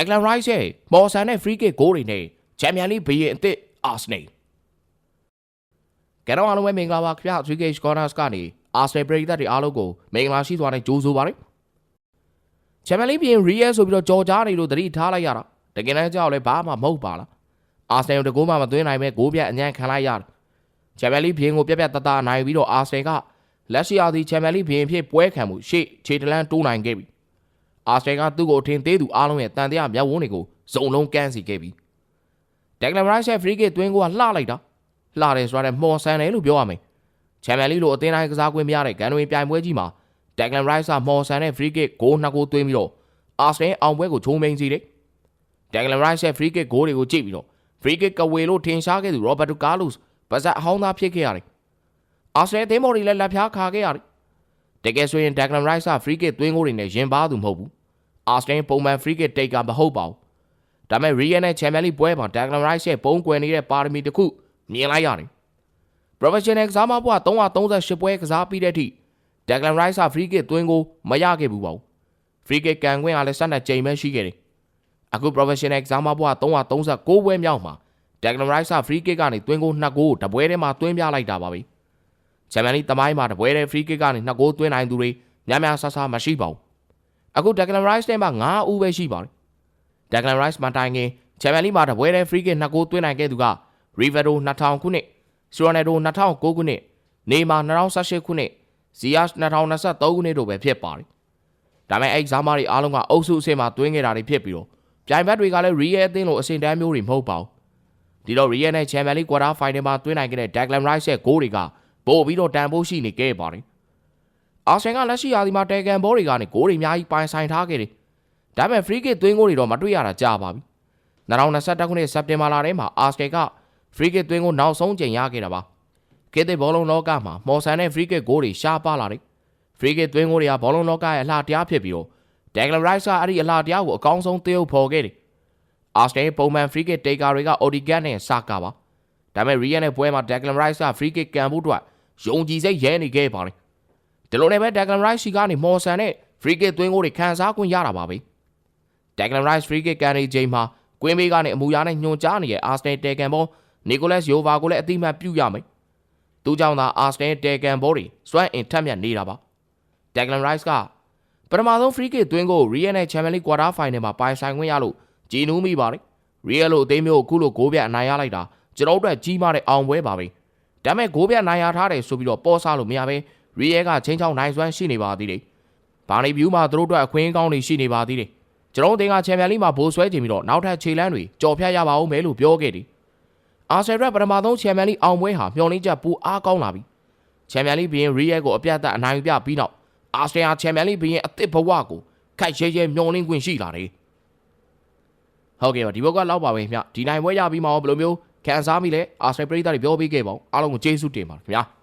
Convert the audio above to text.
Declan Rice ရဲ့မော်ဆန်နဲ့ free kick ဂိုးတွေနဲ့ချန်ပီယံလိဘီရင်အသစ် Arsenal ကဲတော့အားလုံးပဲမင်္ဂလာပါခင်ဗျာ 3K Corners ကနေ Arsenal ပရိသတ်တွေအားလုံးကိုမင်္ဂလာရှိစွာနဲ့ကြိုးဆိုပါရစေချန်ပီယံလိဘီရင် Real ဆိုပြီးတော့ကြော်ကြားနေလို့သတိထားလိုက်ရတာတကယ်တမ်းကြောက်လဲဘာမှမဟုတ်ပါလား Arsenal တကူမှမသွင်းနိုင်ပဲဂိုးပြတ်အញ្ញံခံလိုက်ရတယ်ချန်ပီယံလိဘီရင်ကိုပြက်ပြက်တသားနိုင်ပြီးတော့ Arsenal ကလက်ရှိအားဒီချန်ပီယံလိဘီရင်ဖြစ်ပွဲခံမှုရှေ့ခြေတလန်းတိုးနိုင်ခဲ့ပြီ အာစတယ်ကသူ့ကိုအထင်သေးသူအားလုံးရဲ့တန်တရားမျက်ဝန်းတွေကိုစုံလုံးကန်းစီခဲ့ပြီဒက်ဂလန်ရိုက်ရဲ့ဖရီကစ်သွင်းကိုကလှလိုက်တာလှတယ်ဆိုရတဲ့မော်ဆန်တယ်လို့ပြောရမယ်ချန်ပီယံလိလိုအသင်းတိုင်းကစားကွင်းမရတဲ့ဂန်နဝေပြိုင်ပွဲကြီးမှာဒက်ဂလန်ရိုက်ကမော်ဆန်တဲ့ဖရီကစ်ဂိုးနှစ်ကိုသွင်းပြီးတော့အာစတယ်အောင်ပွဲကိုချုံမိန်စီတယ်ဒက်ဂလန်ရိုက်ရဲ့ဖရီကစ်ဂိုးတွေကိုကြည့်ပြီးတော့ဖရီကစ်ကဝေလို့ထင်ရှားခဲ့သူရောဘတ်တိုကာလိုစ်ပါဇက်အဟောင်းသားဖြစ်ခဲ့ရတယ်အာစတယ်အသင်းမော်ဒီလည်းလက်ဖျားခါခဲ့ရတယ်တကယ်ဆိုရင်ဒက်ဂလန်ရိုက်ကဖရီကစ်သွင်းကိုတွေနဲ့ရင်ပါသူမဟုတ်ဘူး အာစတင်ပုံမှန် free kick တိတ်ကမဟုတ်ပါဘူး။ဒါပေမဲ့ Real နဲ့ Champions League ပွဲမှာ Declan Rice ရဲ့ပုံကွယ်နေတဲ့ပါရမီတစ်ခုမြင်လိုက်ရတယ်။ Professional ကစားမပွဲ338ပွဲကစားပြီးတဲ့အထိ Declan Rice က free kick သွင်းကိုမရခဲ့ဘူးပါဘူး။ free kick ကန်ခွင့်ကလည်းဆက်နဲ့ချိန်ပဲရှိခဲ့တယ်။အခု Professional ကစားမပွဲ339ပွဲမြောက်မှာ Declan Rice က free kick ကနေသွင်းကို2ဂိုးတပွဲထဲမှာသွင်းပြလိုက်တာပါပဲ။ Champions League တမိုင်းမှာတပွဲထဲ free kick ကနေ2ဂိုးသွင်းနိုင်သူတွေများများဆဆမရှိပါဘူး။ အခု Declan Rice ထဲမှာ9ဦးပဲရှိပါတယ်။ Declan Rice မှာတိုင်ခင် Champions League မှာတပွဲတည်း free kick 2ဂိုးသွင်းနိုင်ခဲ့သူက Rivero 2000ခုနှစ်၊ Ronaldo 2009ခုနှစ်၊ Neymar 2018ခုနှစ်၊ Ziyech 2023ခုနှစ်တို့ပဲဖြစ်ပါတယ်။ဒါပေမဲ့အဲ့ကစားမတွေအားလုံးကအုပ်စုအဆင့်မှာသွင်းခဲ့တာတွေဖြစ်ပြီးတော့ပြိုင်ဘက်တွေကလည်း Real အသင်းလိုအဆင့်တန်းမျိုးတွေမဟုတ်ပါဘူး။ဒီတော့ Real နဲ့ Champions League quarter final မှာသွင်းနိုင်ခဲ့တဲ့ Declan Rice ရဲ့ဂိုးတွေကပို့ပြီးတော့တန်ဖိုးရှိနေခဲ့ပါတယ်။ အာဆင်ကလက်ရှိရာသီမှာတဲကန်ဘောတွေကနေဂိုးတွေအများကြီးပိုင်ဆိုင်ထားခဲ့တယ်။ဒါပေမဲ့ free kick သွင်းဂိုးတွေတော့မတွေ့ရတာကြာပါပြီ။2021ခုနှစ်စက်တင်ဘာလထဲမှာ Arsenal က free kick သွင်းဂိုးနောက်ဆုံးချိန်ရခဲ့တာပါ။ခေတ်သစ်ဘောလုံးလောကမှာမော်ဆန်တဲ့ free kick ဂိုးတွေရှားပါလာတယ်။ free kick သွင်းဂိုးတွေကဘောလုံးလောကရဲ့အလှတရားဖြစ်ပြီးတော့ Declan Rice ကအဲ့ဒီအလှတရားကိုအကောင်းဆုံးသရုပ်ဖော်ခဲ့တယ်။ Arsenal ပုံမှန် free kick taker တွေက Odegaard နဲ့ Saka ပါ။ဒါပေမဲ့ Real နဲ့ပွဲမှာ Declan Rice က free kick ကန်ဖို့အတွက်ယုံကြည်စိတ်ရဲနေခဲ့ပါတယ်။ ဒီလိုနဲ့ပဲ Declan Rice စီကနေမော်ဆန်နဲ့ free kick သွင်းဂိုးတွေခံစား권ရတာပါပဲ။ Declan Rice free kick ကန်နေချိန်မှာကွင်းဘေးကနေအမူအရာနဲ့ညွန်ကြားနေတဲ့ Arsenal တဲကန်ဘော Nicolas Jova ကိုလည်းအတိအမှတ်ပြုရမယ်။သူကြောင့်သာ Arsenal တဲကန်ဘောတွေစွမ်းအင်ထက်မြက်နေတာပါ။ Declan Rice ကပထမဆုံး free kick သွင်းကို Real နဲ့ Champions League quarter final မှာပိုင်ဆိုင်ခွင့်ရလို့ကြည်နူးမိပါတယ်။ Real လို့အသိမျိုးအခုလိုဂိုးပြအနိုင်ရလိုက်တာကျွန်တော်တို့အတွက်ကြီးမားတဲ့အောင်ပွဲပါပဲ။ဒါပေမဲ့ဂိုးပြနိုင်ရထားတယ်ဆိုပြီးတော့ပေါ်စားလို့မရပဲ Real ကချင်းချောင်းနိုင်စွမ်းရှိနေပါသေးတယ်။ဘာနေဗျူးမှာသူတို့အတွက်အခွင့်အကောင်းတွေရှိနေပါသေးတယ်။ကျွန်တော်တို့တင်ကချန်ပီယံလိမှာဘိုးဆွဲခြင်းပြီးတော့နောက်ထပ်ခြေလန်းတွေကြော်ဖြတ်ရပါဦးမယ်လို့ပြောခဲ့တယ်။အာဆယ်ရက်ပထမဆုံးချန်ပီယံလိအောင်ပွဲဟာမျှော်လင့်ချက်ပူအားကောင်းလာပြီ။ချန်ပီယံလိဘီရင် Real ကိုအပြတ်သက်အနိုင်ယူပြပြီးနောက်အာစတန်ဟာချန်ပီယံလိဘီရင်အသစ်ဘဝကိုခိုက်ရဲရဲမျှော်လင့်ခွင့်ရှိလာတယ်။ဟုတ်ကဲ့ပါဒီဘက်ကလောက်ပါပဲခင်ဗျ။ဒီနိုင်ပွဲရပြီးမှရောဘယ်လိုမျိုးခံစားမိလဲအာစတန်ပရိသတ်တွေပြောပေးခဲ့ပါဦးအားလုံးကိုကျေးဇူးတင်ပါတယ်ခင်ဗျာ။